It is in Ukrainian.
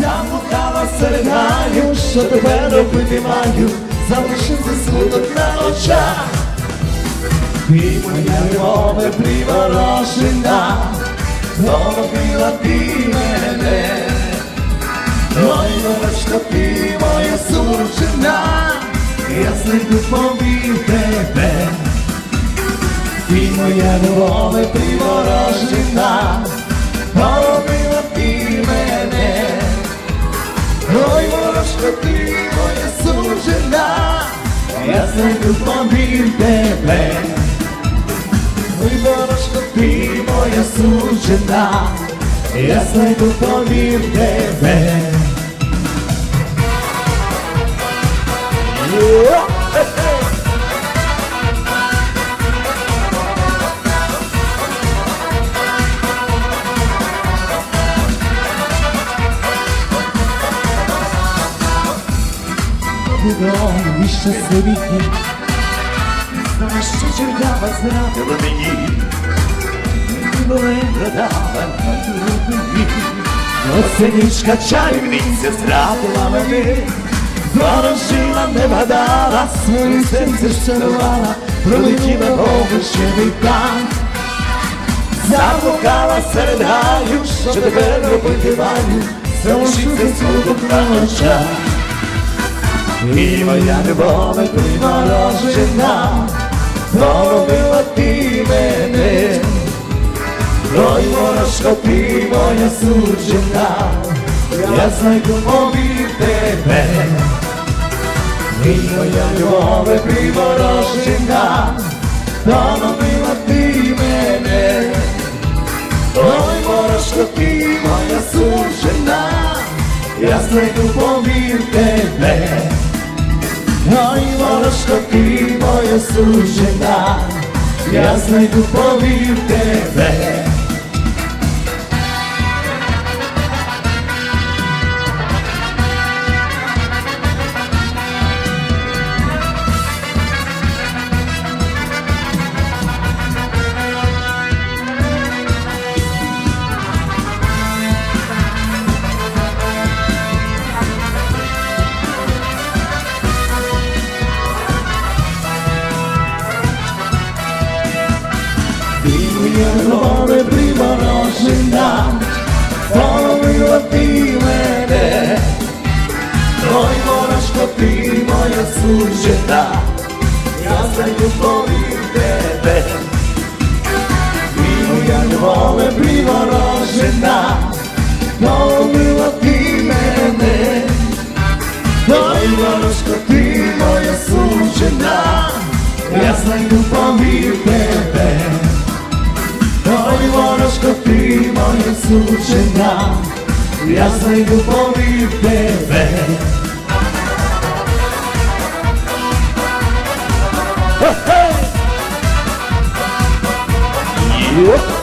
Заблукала серед гаю, що тебе робити маю, залишився смуток на очах. Ти моя любове приворожена, Полюбила ти мене, Ой, морочко, ти моя сужена, я знайду повір тебе. Ти моя любове приворожена, я знайду повір тебе. Ой, морочко, ти моя суджена, я знайду повір тебе. Додому і щасливі дні, Знаєш, що черлява зрадила? Мені, були продала на тобі. Оце нічка чарівниця зрадила мені, Ворожила, не вгадала, своє серце щарувала, пролетіла овочевий там. Заблукала серед гаю, що тепер робити маю, залишився смуток на очах. І моя любов приморожена, полюбила ти мене, Ой, ворожко, ти моя сужена, я знайду повір тебе. І моя любов приморожена, полюбила ти мене, Ой, ворожко, ти моя сужена, я знайду повір Ой, ворожко, ти моя сужена, я знайду повір тебе. Любове приморожена, ти моя сужена, я знайду повір тебе. Ти моя любове приморожена, полюбила ти мене. Ой, ворожко, ти моя сужена, я знайду повір тебе. Dobivaš ko ti moja sučena Ja sam ljubovi tebe Hey! Yep.